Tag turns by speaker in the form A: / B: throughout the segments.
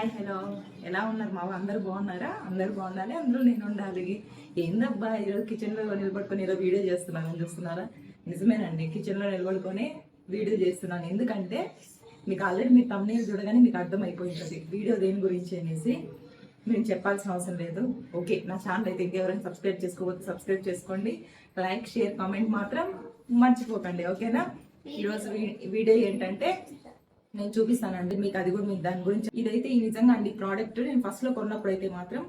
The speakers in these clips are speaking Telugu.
A: Hi hello. ఎలా ఉన్నారు మా అందరు బాగున్నారా? అందరు బాగుండాలి అందరూ నేను ఉండాలి. ఏందబ్బా ఈరోజు కిచెన్లో నిలబడుకొని ఏదో వీడియో చేస్తున్నాను చూస్తున్నారా? నిజమేనండి కిచెన్లో నిలబడుకొని వీడియో చేస్తున్నాను. ఎందుకంటే మీకు ఆల్రెడీ మీ తమ్నేల్ చూడగానే మీకు అర్థమైపోయింది. వీడియో దేని గురించి అనేసి నేను చెప్పాల్సిన అవసరం లేదు. ఓకే నా ఛానల్ అయితే ఇంకెవరైనా సబ్స్క్రైబ్ చేసుకోవద్దు సబ్స్క్రైబ్ చేసుకోండి. లైక్ షేర్ కామెంట్ మాత్రం మర్చిపోకండి. ఓకేనా ఈరోజు వీడియో ఏంటంటే నేను చూపిస్తానండి మీకు అది కూడా మీకు దాని గురించి. ఇదైతే ఈ నిజంగా అండి ప్రోడక్ట్ నేను ఫస్ట్లో కొన్నప్పుడు అయితే మాత్రం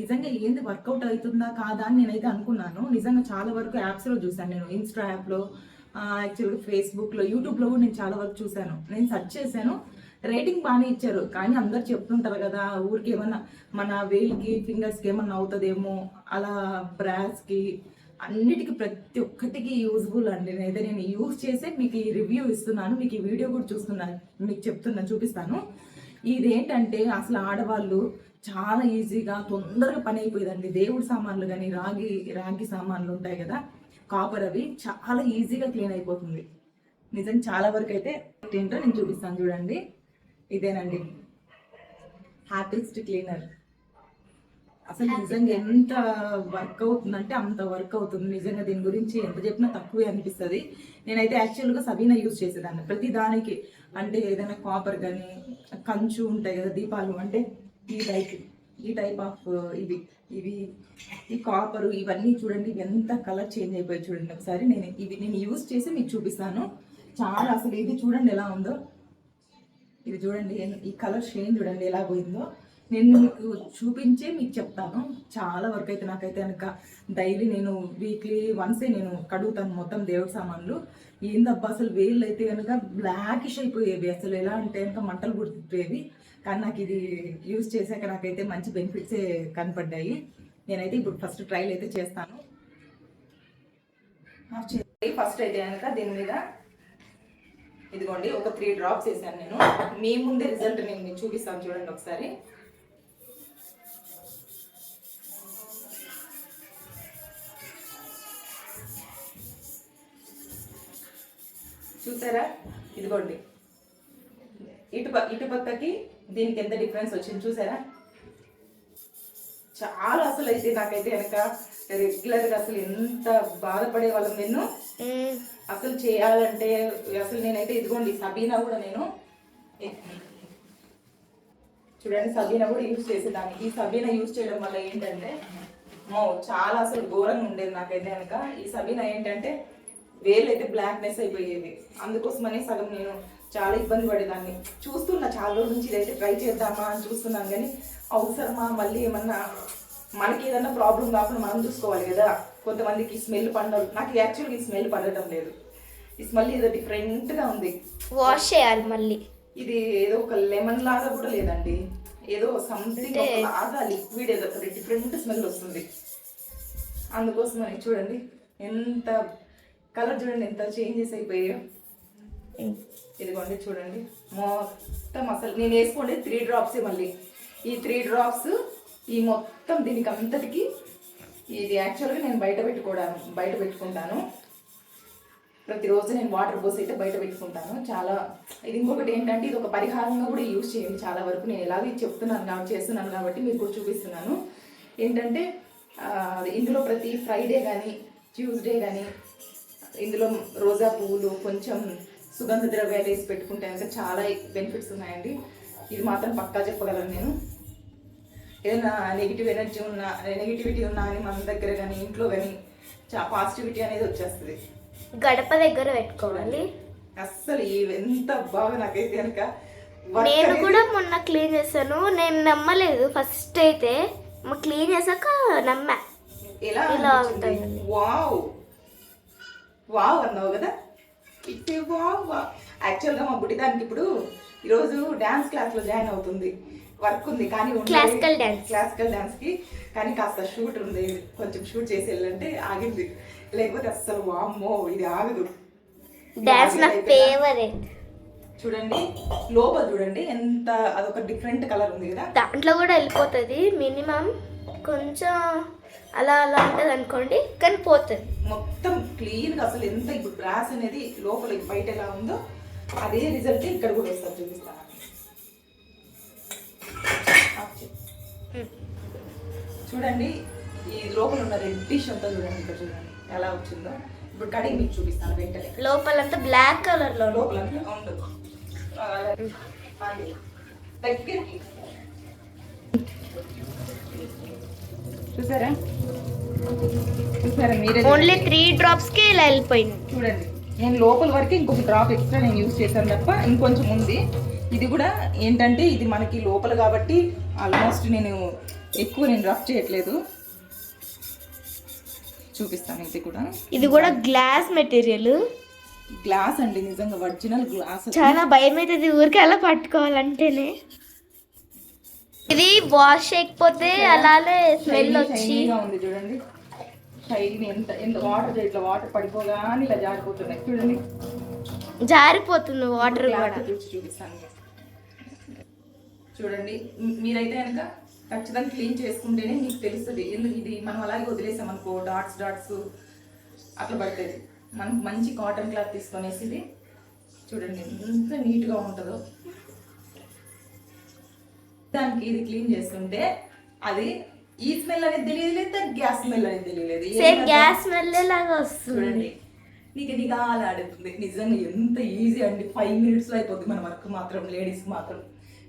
A: నిజంగా ఏంది వర్కౌట్ అవుతుందా కాదా అని నేనైతే అనుకున్నాను. నిజంగా చాలా వరకు యాప్స్లో చూసాను నేను ఇన్స్టా యాప్లో యాక్చువల్గా ఫేస్బుక్లో యూట్యూబ్లో కూడా నేను చాలా వరకు చూశాను. నేను సెర్చ్ చేశాను రేటింగ్ బాగానే ఇచ్చారు. కానీ అందరు చెప్తుంటారు కదా ఊరికి ఏమన్నా మన వేలికి ఫింగర్స్కి ఏమన్నా అవుతుందేమో అలా బ్రాస్కి అన్నిటికీ ప్రతి ఒక్కటికి యూజ్ఫుల్ అండి. నేనైతే నేను యూజ్ చేసే మీకు ఈ రివ్యూ ఇస్తున్నాను. మీకు ఈ వీడియో కూడా చూస్తున్నాను. మీకు చెప్తున్నాను చూపిస్తాను. ఇదేంటంటే అసలు ఆడవాళ్ళు చాలా ఈజీగా తొందరగా పని అయిపోయిందండి. దేవుడి సామాన్లు కానీ రాగి రాగి సామాన్లు ఉంటాయి కదా కాపర్ అవి చాలా ఈజీగా క్లీన్ అయిపోతుంది. నిజం చాలా వరకు అయితే ఏంటో నేను చూపిస్తాను చూడండి. ఇదేనండి. హ్యాపీస్ట్ క్లీనర్ అసలు నిజంగా ఎంత వర్క్ అవుతుందంటే అంత వర్క్ అవుతుంది. నిజంగా దీని గురించి ఎంత చెప్పినా తక్కువే అనిపిస్తుంది. నేనైతే యాక్చువల్గా సబీనా యూజ్ చేసేదాన్ని. ప్రతి దానికి అంటే ఏదైనా కాపర్ కానీ కంచు ఉంటాయి కదా దీపాలు అంటే ఈ టైప్ ఈ టైప్ ఆఫ్ ఇవి ఇవి ఈ కాపర్ ఇవన్నీ చూడండి ఎంత కలర్ చేంజ్ అయిపోయి చూడండి ఒకసారి. నేను ఇవి నేను యూజ్ చేసి మీకు చూపిస్తాను. చాలా అసలు ఇది చూడండి ఎలా ఉందో. ఇది చూడండి ఈ కలర్ షేన్ చూడండి ఎలా పోయిందో. నేను మీకు చూపించే మీకు చెప్తాను. చాలా వరకు అయితే నాకైతే కనుక డైలీ నేను వీక్లీ వన్సే నేను కడుగుతాను మొత్తం దేవుడి సామాన్లు. ఏందబ్బా అసలు వేళ్ళు అయితే కనుక బ్లాకిష్ అయిపోయేవి. అసలు ఎలా అంటే కనుక మంటలు పుట్టిపోయేవి కానీ నాకు ఇది యూజ్ చేశాక నాకైతే మంచి బెనిఫిట్సే కనపడ్డాయి. నేనైతే ఇప్పుడు ఫస్ట్ ట్రైల్ అయితే చేస్తాను. ఫస్ట్ అయితే కనుక దీని మీద ఇదిగోండి ఒక త్రీ డ్రాప్స్ వేసాను నేను. మీ ముందే రిజల్ట్ నేను మీకు చూపిస్తాను చూడండి ఒకసారి. చూసారా? ఇదిగోండి. ఇటు ఇటు పక్కకి దీనికి ఎంత డిఫరెన్స్ వచ్చింది చూసారా? చాలా అసలు అయితే నాకైతే కనుక రెగ్యులర్గా అసలు ఎంత బాధపడే వాళ్ళం నేను అసలు చేయాలంటే అసలు నేనైతే ఇదిగోండి సబీనా కూడా నేను. చూడండి సబీనా కూడా యూజ్ చేసేదాన్ని ఈ సబీనా యూజ్ చేయడం వల్ల ఏంటంటే చాలా అసలు ఘోరంగా ఉండేది నాకైతే కనుక ఈ సబీనా ఏంటంటే వేలు అయితే బ్లాక్నెస్ అయిపోయేది అందుకోసమని సగం నేను చాలా ఇబ్బంది పడేదాన్ని. చూస్తున్నా చాలా రోజుల నుంచి ఇదైతే ట్రై చేద్దామా అని చూస్తున్నాను కానీ అవసరమా? మళ్ళీ ఏమన్నా మనకి ఏదన్నా ప్రాబ్లం కాకుండా మనం చూసుకోవాలి కదా. కొంతమందికి స్మెల్ పండదు నాకు యాక్చువల్గా ఈ స్మెల్ పడటం లేదు. ఈ స్మెల్ ఏదో డిఫరెంట్గా ఉంది.
B: వాష్ చేయాలి మళ్ళీ.
A: ఇది ఏదో ఒక లెమన్ లాగా కూడా లేదండి. ఏదో సంథింగ్ లాగా లిక్విడ్ ఏదో డిఫరెంట్ స్మెల్ వస్తుంది. అందుకోసం చూడండి. ఎంత కలర్ చూడండి ఎంత చేంజెస్ అయిపోయాయో. ఇదిగోండి చూడండి. మొత్తం అసలు నేను వేసుకోండి త్రీ డ్రాప్స్ మళ్ళీ. ఈ త్రీ డ్రాప్స్ ఈ మొత్తం దీనికి అంతటికి ఇది యాక్చువల్గా నేను బయట పెట్టుకోవడాను బయట పెట్టుకుంటాను. ప్రతిరోజు నేను వాటర్ పోసి అయితే బయట పెట్టుకుంటాను. చాలా ఇది ఇంకొకటి ఏంటంటే ఇది ఒక పరిహారంగా కూడా యూజ్ చేయండి చాలా వరకు. నేను ఎలాగో చెప్తున్నాను కాబట్టి చేస్తున్నాను కాబట్టి మీకు కూడా చూపిస్తున్నాను. ఏంటంటే ఇందులో ప్రతి ఫ్రైడే కానీ ట్యూస్డే కానీ ఇందులో రోజా పువ్వులు కొంచెం సుగంధ ద్రవ్యాలు వేసి పెట్టుకుంటే కనుక చాలా బెనిఫిట్స్ ఉన్నాయండి. ఇది మాత్రం పక్కా చెప్పగలను నేను. ఏదైనా నెగిటివ్ ఎనర్జీ ఉన్నా నెగిటివిటీ ఉన్నా అని మన దగ్గర కానీ ఇంట్లో కానీ చా పాజిటివిటీ అనేది వచ్చేస్తుంది.
B: గడప దగ్గర పెట్టుకోవాలి.
A: అస్సలు ఎంత బాగా నాకైతే కనుక
B: నేను కూడా మొన్న క్లీన్ చేశాను. నేను నమ్మలేదు. ఫస్ట్ అయితే క్లీన్ చేశాక నమ్మా.
A: ఎలా
B: ఇలా? ఉంటుంది.
A: వావ్ వావ్ అన్నావు కదా? ఇట్టే వావ్ వావ్. యాక్చువల్గా మా బుడ్డిదానికి ఇప్పుడు ఈరోజు డాన్స్ క్లాస్లో జాయిన్ అవుతుంది. వర్క్ ఉంది కానీ.
B: Classical dance.
A: క్లాసికల్ డాన్స్కి కానీ కాస్త షూట్ ఉంది. కొంచెం షూట్ చేసి వెళ్ళంటే ఆగింది. లేకపోతే అస్సలు వామ్మో ఇది ఆగదు.
B: డాన్స్ నా ఫేవరెట్
A: చూడండి లోపల చూడండి ఎంత అదొక డిఫరెంట్ కలర్ ఉంది కదా.
B: దాంట్లో కూడా వెళ్ళిపోతుంది మినిమం కొంచెం అలా అలా ఉంటుంది అనుకోండి కానీ పోతుంది.
A: మొత్తం క్లీన్గా అసలు ఎంత ఇప్పుడు బ్రాస్ అనేది లోపల బయట ఎలా ఉందో అదే రిజల్ట్ ఇక్కడ కూడా వస్తారు చూపిస్తాను. చూడండి ఈ లోపల ఉన్న రెడ్డిష్ అంతా చూడండి ఇక్కడ చూడండి ఎలా వచ్చిందో. ఇప్పుడు కడిగి మీకు చూపిస్తాను వెంటనే.
B: లోపలంతా బ్లాక్ కలర్లో
A: లోపల ఉండదు. దగ్గరికి. చూసారా? చూసారా? మీరే
B: ఓన్లీ త్రీ డ్రాప్స్కి ఇలా వెళ్ళిపోయింది.
A: చూడండి. నేను లోపల వరకు ఇంకొక డ్రాప్ ఎక్స్ట్రా నేను యూజ్ చేశాను తప్ప ఇంకొంచెం ఉంది. ఇది కూడా ఏంటంటే ఇది మనకి లోపల కాబట్టి ఆల్మోస్ట్ నేను ఎక్కువ నేను రఫ్ చేయట్లేదు. చూపిస్తాను ఇది కూడా.
B: ఇది కూడా గ్లాస్ మెటీరియల్
A: గ్లాస్ అండి నిజంగా ఒరిజినల్ గ్లాస్
B: చాలా భయం అవుతుంది. ఊరికి అలా పట్టుకోవాలంటేనే. ఇది వాష్ చేయకపోతే అలానే స్మెల్ వచ్చి.
A: ఉంది చూడండి. షైనీ ఎంత ఎంత వాటర్ ఇట్లా వాటర్ పడిపోగానే ఇలా జారిపోతున్నాయి. చూడండి.
B: జారిపోతుంది వాటర్ కూడా.
A: క్లాత్ చూసి చూపిస్తాను. చూడండి. మీరైతే కనుక ఖచ్చితంగా క్లీన్ చేసుకుంటేనే మీకు తెలుస్తుంది. ఎందుకు ఇది మనం అలాగే వదిలేసాం అనుకో డాట్స్ డాట్స్ అట్లా పడుతుంది మనం మంచి కాటన్ క్లాత్ తీసుకొనేసి చూడండి ఎంత నీట్గా ఉంటుందో. దానికి ఇది క్లీన్ చేస్తుంటే అది ఈ స్మెల్ అనేది తెలియలేదు గ్యాస్ స్మెల్ అనేది తెలియలేదు.
B: సేమ్ గ్యాస్ స్మెల్ లాగా వస్తుంది.
A: చూడండి. నీకు నిగా ఆడుతుంది. నిజంగా ఎంత ఈజీ అండి. ఫైవ్ మినిట్స్లో అయిపోద్ది మన వర్క్ మాత్రం లేడీస్ మాత్రం.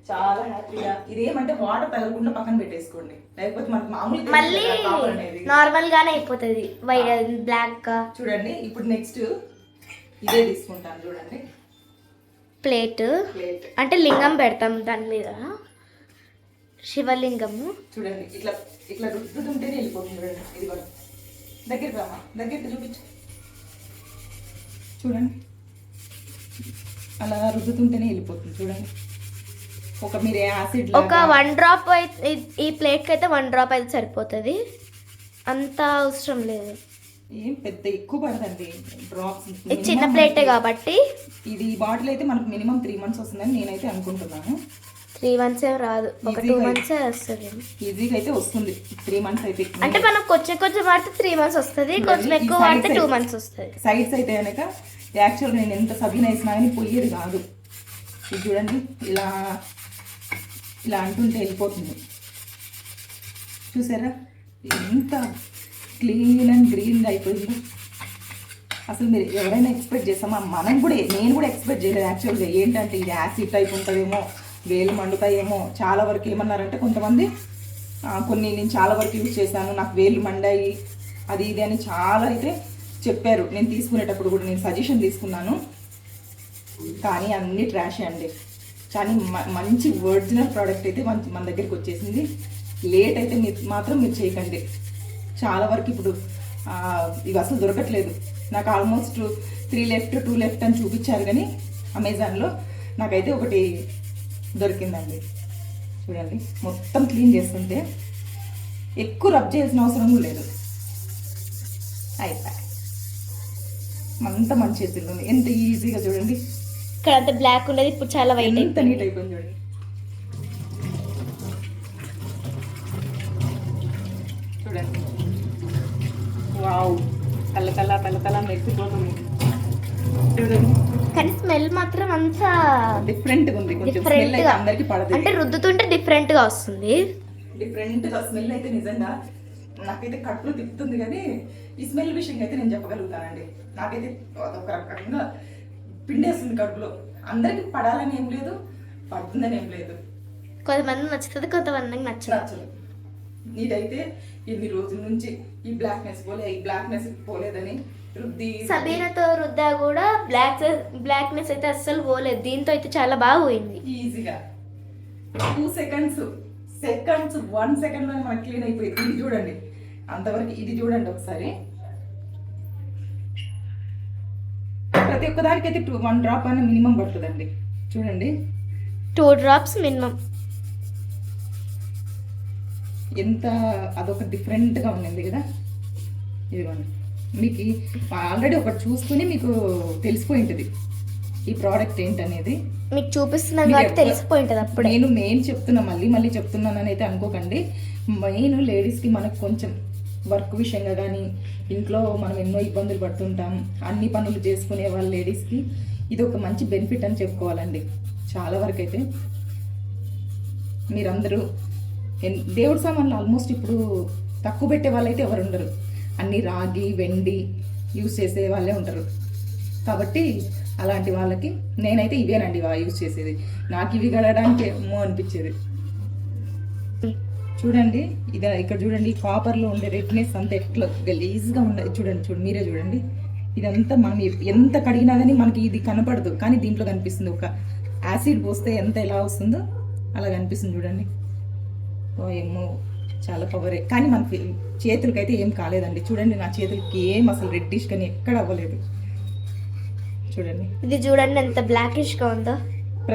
A: చాలా హ్యాపీగా. ఇదేమంటే వాటర్ తగలకుండా పక్కన పెట్టేసుకోండి. లేకపోతే మనకు మామూలు
B: మళ్ళీ నార్మల్ గానే అయిపోతుంది. వైట్ బ్లాక్గా
A: చూడండి ఇప్పుడు నెక్స్ట్ ఇదే తీసుకుంటాను చూడండి.
B: ప్లేట్
A: ప్లేట్
B: అంటే లింగం పెడతాం దాని మీద. శివలింగము.
A: చూడండి ఇట్లా ఇట్లా రుద్దుతుంటేనే వెళ్ళిపోతుంది చూడండి ఇది కూడా. దగ్గరికి రామా దగ్గరికి చూపించు. చూడండి. అలా రుద్దుతుంటేనే వెళ్ళిపోతుంది చూడండి. ఒక మీరు యాసిడ్
B: ఒక వన్ డ్రాప్ అయితే ఈ ప్లేట్కి అయితే వన్ డ్రాప్ అయితే సరిపోతుంది. అంత అవసరం లేదు.
A: ఏం పెద్ద ఎక్కువ పడదండి డ్రాప్స్
B: చిన్న ప్లేటే కాబట్టి.
A: ఇది బాటిల్ అయితే మనకు మినిమం త్రీ మంత్స్ వస్తుందని నేనైతే అనుకుంటున్నాను.
B: త్రీ మంత్స్ ఏ రాదు. ఒక టూ మంత్స్ వస్తుంది.
A: ఈజీగా అయితే వస్తుంది. త్రీ మంత్స్ అయితే.
B: అంటే మనం కొంచెం కొంచెం వాడితే త్రీ మంత్స్ వస్తుంది కొంచెం ఎక్కువ వాడితే టూ మంత్స్ వస్తుంది.
A: సైడ్స్ అయితే కనుక యాక్చువల్ నేను ఎంత సబీన వేసినా కానీ పొయ్యేది కాదు. ఇది చూడండి ఇలా ఇలా అంటుంటే వెళ్ళిపోతుంది. చూసారా? ఎంత క్లీన్ అండ్ గ్రీన్గా అయిపోయింది. అసలు మీరు ఎవరైనా ఎక్స్పెక్ట్ చేస్తామా? మనం కూడా నేను కూడా ఎక్స్పెక్ట్ చేయలేదు యాక్చువల్గా ఏంటంటే ఇది యాసిడ్ టైప్ ఉంటుందేమో. వేలు మండుతాయేమో చాలా వరకు ఏమన్నారంటే కొంతమంది కొన్ని నేను చాలా వరకు యూజ్ చేశాను నాకు వేలు మండాయి అది ఇది అని చాలా అయితే చెప్పారు. నేను తీసుకునేటప్పుడు కూడా నేను సజెషన్ తీసుకున్నాను. కానీ అన్ని ట్రాషే అండి. కానీ మ- మంచి ఒరిజినల్ ప్రోడక్ట్ అయితే మంచి మన దగ్గరికి వచ్చేసింది. లేట్ అయితే మీరు మాత్రం మీరు చేయకండి. చాలా వరకు ఇప్పుడు ఇవి అసలు దొరకట్లేదు. నాకు almost three left two left అని చూపించారు కానీ అమెజాన్లో. నాకైతే ఒకటి దొరికిందండి. చూడండి మొత్తం క్లీన్ చేస్తుంటే ఎక్కువ రబ్ చేయాల్సిన అవసరం లేదు. అయిపోయి అంత మంచి చేతులు ఎంత ఈజీగా చూడండి.
B: ఇక్కడ అంత బ్లాక్ ఉండేది ఇప్పుడు చాలా వైట్
A: ఎంత నీట్ అయిపోయింది చూడండి. చూడండి. వావ్. తల్లతల్ల తల్లతల్ల మెరిసిపోతుంది. చూడండి.
B: కానీ స్మెల్ మాత్రం అంత
A: డిఫరెంట్ ఉంది. కొంచెం
B: Different
A: స్మెల్ అయితే
B: గా.
A: అందరికి పడదు.
B: అంటే రుద్దుతుంటే డిఫరెంట్గా వస్తుంది.
A: డిఫరెంట్గా స్మెల్ అయితే నిజంగా నాకైతే కడుపులో తిప్పుతుంది కానీ ఈ స్మెల్ విషయంగా అయితే నేను చెప్పగలుగుతానండి. నాకైతే అదొక రకంగా పిండేస్తుంది కడుపులో. అందరికి పడాలని ఏం లేదు పడుతుందని ఏం లేదు.
B: కొంతమంది నచ్చుతుంది కొంతమందికి నచ్చదు.
A: ఇదైతే ఎన్ని రోజుల నుంచి ఈ బ్లాక్నెస్ పోలే ఈ బ్లాక్నెస్ పోలేదని
B: సబీనాతో రుద్దా కూడా బ్లాక్ బ్లాక్నెస్ అయితే అస్సలు పోలేదు. దీంతో అయితే చాలా బాగా పోయింది.
A: ఈజీగా. టూ సెకండ్స్ సెకండ్స్ వన్ సెకండ్లో మనకి క్లీన్ అయిపోయింది. ఇది చూడండి. అంతవరకు ఇది చూడండి ఒకసారి. ప్రతి ఒక్క దానికైతే టూ వన్ డ్రాప్ అని మినిమం పడుతుందండి. చూడండి.
B: టూ డ్రాప్స్ మినిమం
A: ఎంత అదొక డిఫరెంట్గా ఉండింది కదా. ఇదిగోండి. మీకు ఆల్రెడీ ఒకటి చూసుకుని మీకు తెలిసిపోయి ఉంటుంది ఈ ప్రోడక్ట్ ఏంటనేది.
B: మీకు చూపిస్తున్నాను కాబట్టి తెలిసిపోయి ఉంటుంది అప్పుడే.
A: నేను మెయిన్ చెప్తున్నా మళ్ళీ మళ్ళీ చెప్తున్నానని అయితే అనుకోకండి. మెయిన్ లేడీస్కి మనకు కొంచెం వర్క్ విషయంగా కానీ ఇంట్లో మనం ఎన్నో ఇబ్బందులు పడుతుంటాం అన్ని పనులు చేసుకునే వాళ్ళ లేడీస్కి ఇది ఒక మంచి బెనిఫిట్ అని చెప్పుకోవాలండి. చాలా వరకు అయితే. మీరందరూ దేవుడి సామాన్లు ఆల్మోస్ట్ ఇప్పుడు తక్కువ పెట్టే వాళ్ళైతే ఎవరు ఉండరు అన్ని రాగి వెండి యూస్ చేసే వాళ్ళే ఉంటారు. కాబట్టి అలాంటి వాళ్ళకి నేనైతే ఇవేనండి వా యూస్ చేసేది. నాకు ఇవి కడగడానికి ఏమో అనిపించేది. చూడండి ఇది ఇక్కడ చూడండి కాపర్లో ఉండే రెడ్నెస్ అంతా ఎట్లా గలీజ్గా ఉండదు చూడండి చూడండి మీరే చూడండి. ఇదంతా మనం ఎంత కడిగినా కానీ మనకి ఇది కనపడదు. కానీ దీంట్లో కనిపిస్తుంది ఒక యాసిడ్ పోస్తే ఎంత ఎలా వస్తుందో అలా కనిపిస్తుంది చూడండి. ఓ ఏమో చాలా పవరే కానీ మనకి చేతులకైతే ఏం కాలేదండి. చూడండి నా చేతులకి ఏం అసలు రెడ్డిష్ కానీ ఎక్కడ అవ్వలేదు. చూడండి.
B: ఇది చూడండి ఎంత బ్లాకిష్గా ఉందో.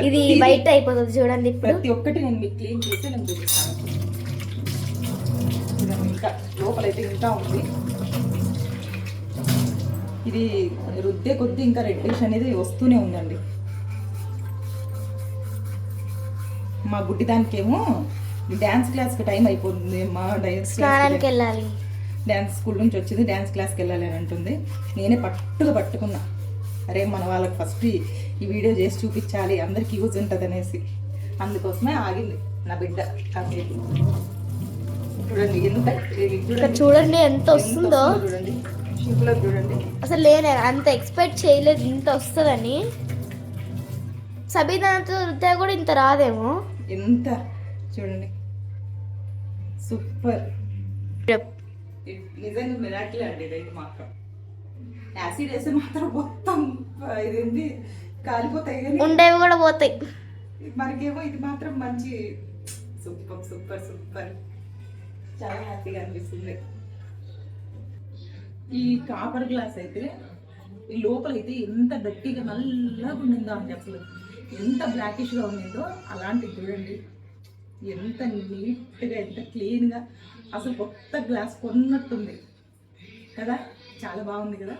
B: ఇది వైట్ అయిపోతుంది చూడండి
A: ప్రతి ఒక్కటి నేను మీకు క్లీన్ చేసి నేను చూపిస్తాను. ఇంకా లోపలైతే ఇంకా ఉంది. ఇది రుద్దే కొద్దీ ఇంకా రెడ్డిష్ అనేది వస్తూనే ఉందండి. మా గుడ్డి దానికేమో డ్యాన్స్ క్లాస్కి టైం అయిపోతుంది మా డ్యాన్స్
B: స్నానానికి వెళ్ళాలి.
A: డ్యాన్స్ స్కూల్ నుంచి వచ్చింది డ్యాన్స్ క్లాస్కి వెళ్ళాలి అని అంటుంది. నేనే పట్టుగా పట్టుకున్నా. అరే మన వాళ్ళకి ఫస్ట్ ఈ- వీడియో చేసి చూపించాలి అందరికి యూజ్ ఉంటుంది అనేసి. అందుకోసమే ఆగింది నా బిడ్డ కాసేపు చూడండి ఎంత చూడండి.
B: ఎంత వస్తుందో.
A: చూడండి. చూడండి.
B: అసలు నేను అంత ఎక్స్పెక్ట్ చేయలేదు ఇంత వస్తుందని. సబీనాతో కూడా ఇంత రాదేమో.
A: ఎంత? చూడండి. సూపర్. నిజంగా మిరాకిల్ అండి ఇదైతే మాత్రం. యాసిడ్ వేస్తే మాత్రం మొత్తం ఇదేంటి కాలిపోతాయి
B: ఉండేవి కూడా పోతాయి.
A: మనకేమో ఇది మాత్రం మంచి సూపర్ సూపర్ సూపర్. చాలా హ్యాపీగా అనిపిస్తుంది. ఈ కాపర్ గ్లాస్ అయితే ఈ లోపల అయితే ఎంత గట్టిగా నల్లగా ఉండిందో అండి అసలు ఎంత బ్లాకిష్గా ఉండిందో అలాంటిది చూడండి. ఎంత నీట్గా ఎంత క్లీన్గా అసలు కొత్త గ్లాస్ కొన్నట్టుంది. కదా? చాలా బాగుంది కదా?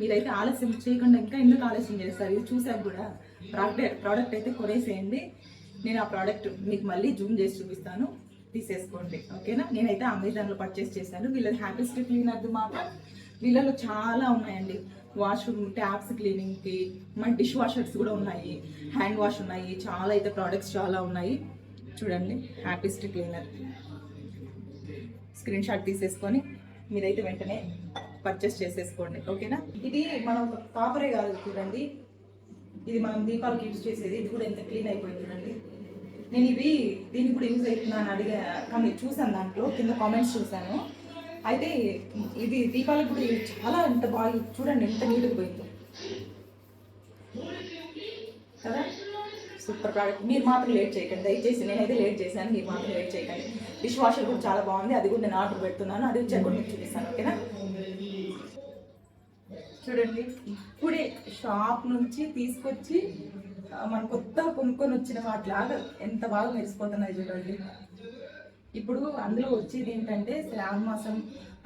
A: మీరైతే ఆలస్యం చేయకుండా ఇంకా ఎందుకు ఆలస్యం చేస్తారు? ఇది చూసాక కూడా ప్రోడక్ట్ ప్రోడక్ట్ అయితే కొనేసేయండి. నేను ఆ ప్రోడక్ట్ మీకు మళ్ళీ జూమ్ చేసి చూపిస్తాను. తీసేసుకోండి. ఓకేనా? నేనైతే అమెజాన్లో పర్చేస్ చేశాను. వీళ్ళది హ్యాపీ స్ట్రీట్ క్లీనర్ది మాత్రం వీళ్ళలో చాలా ఉన్నాయండి. వాష్రూమ్ ట్యాప్స్ క్లీనింగ్కి మన డిష్ వాషర్స్ కూడా ఉన్నాయి. హ్యాండ్ వాష్ ఉన్నాయి. చాలా అయితే ప్రోడక్ట్స్ చాలా ఉన్నాయి. చూడండి హ్యాపీ స్ట్రీ క్లీనర్ స్క్రీన్ షాట్ తీసేసుకొని మీరైతే వెంటనే పర్చేస్ చేసేసుకోండి. ఓకేనా ఇది మనం కాపరే కాదు చూడండి. ఇది మనం దీపాలకి యూజ్ చేసేది. ఇది కూడా ఎంత క్లీన్ అయిపోయింది చూడండి. నేను ఇవి దీనికి కూడా యూజ్ అవుతున్నాను అడిగా కానీ చూసాను దాంట్లో కింద కామెంట్స్ చూశాను. అయితే ఇది దీపాలకు కూడా చాలా ఎంత బాగా చూడండి ఎంత నీట్గా పోయిందో. కదా? Super product. మీరు మాత్రం లేట్ చేయకండి. దయచేసి నేనైతే లేట్ చేశాను. మీరు మాత్రం లేట్ చేయకండి. డిష్ వాషర్ కూడా చాలా బాగుంది. అది కూడా నేను ఆర్డర్ పెడుతున్నాను. అది వచ్చాక కూడా మీకు చూపిస్తాను. ఓకేనా? చూడండి. ఇప్పుడే షాప్ నుంచి తీసుకొచ్చి మన కొత్త కొనుక్కొని వచ్చిన వాటిలాగా ఎంత బాగా మెరిసిపోతున్నాయి చూడండి. ఇప్పుడు అందులో వచ్చేది ఏంటంటే శ్రావణ మాసం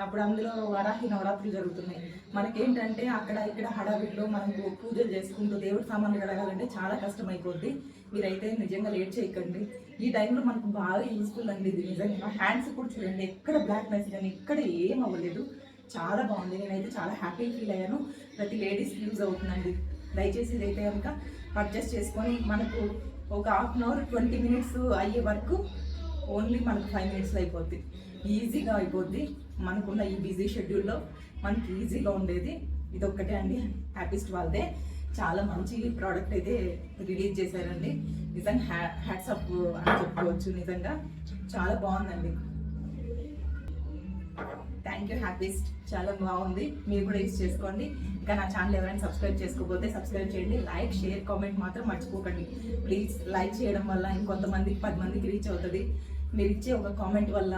A: అప్పుడు అందులో వరాహి నవరాత్రులు జరుగుతున్నాయి. మనకేంటంటే అక్కడ ఇక్కడ హడావిడిలో మనకు పూజలు చేసుకుంటూ దేవుడి సామాన్లు కడగాలంటే చాలా కష్టం అయిపోద్ది మీరైతే నిజంగా లేట్ చేయకండి. ఈ టైంలో మనకు బాగా యూస్ఫుల్ అండి ఇది నిజంగా. హ్యాండ్స్ కూడా చూడండి ఎక్కడ బ్లాక్నెస్ కానీ ఎక్కడ ఏం అవ్వలేదు. చాలా బాగుంది. నేనైతే చాలా హ్యాపీ ఫీల్ అయ్యాను. ప్రతి లేడీస్ యూజ్ అవుతుందండి. దయచేసి ఇదైతే కనుక పర్చేస్ చేసుకొని మనకు ఒక half an hour twenty minutes అయ్యే వరకు ఓన్లీ మనకు ఫైవ్ మినిట్స్లో అయిపోద్ది. ఈజీగా అయిపోద్ది. మనకున్న ఈ బిజీ షెడ్యూల్లో మనకి ఈజీగా ఉండేది. ఇది ఒక్కటే అండి. హ్యాపీస్ట్ వాళ్ళదే. చాలా మంచి ప్రోడక్ట్ అయితే రిలీజ్ చేశారండి. నిజంగా హ్యా హ్యాట్సప్ అని చెప్పుకోవచ్చు నిజంగా. చాలా బాగుందండి. థ్యాంక్ యూ హ్యాపీస్ట్ చాలా బాగుంది. మీరు కూడా యూజ్ చేసుకోండి. ఇంకా నా ఛానల్ ఎవరైనా సబ్స్క్రైబ్ చేసుకోకపోతే సబ్స్క్రైబ్ చేయండి. లైక్ షేర్ కామెంట్ మాత్రం మర్చిపోకండి. ప్లీజ్ లైక్ చేయడం వల్ల ఇంకొంతమందికి పది మందికి రీచ్ అవుతుంది. మీరు ఇచ్చే ఒక కామెంట్ వల్ల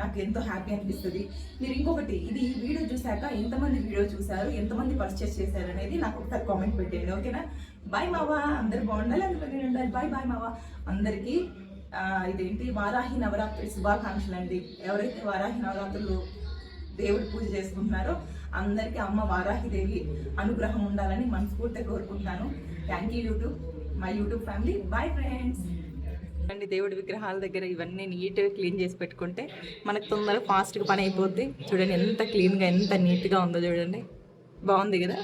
A: నాకు ఎంతో హ్యాపీ అనిపిస్తుంది. మీరు ఇంకొకటి ఇది ఈ వీడియో చూశాక ఎంతమంది వీడియో చూశారు ఎంతమంది పర్చేస్ చేశారు అనేది నాకు ఒకసారి కామెంట్ పెట్టేయండి ఓకేనా? బాయ్ మావా అందరు బాగుండాలి అందరికీ ఉండాలి బాయ్ బాయ్ మావా. అందరికీ ఇదేంటి? వారాహి నవరాత్రి శుభాకాంక్షలు అండి. ఎవరైతే వారాహి నవరాత్రులు దేవుడి పూజ చేసుకుంటున్నారో అందరికీ అమ్మ వారాహి దేవి అనుగ్రహం ఉండాలని మనస్ఫూర్తిగా కోరుకుంటున్నాను. Thank you YouTube my YouTube family bye friends అండి దేవుడి విగ్రహాల దగ్గర ఇవన్నీ నీట్గా క్లీన్ చేసి పెట్టుకుంటే మనకు తొందరగా ఫాస్ట్గా పని అయిపోద్ది. చూడండి ఎంత క్లీన్గా ఎంత నీట్గా ఉందో చూడండి. బాగుంది కదా?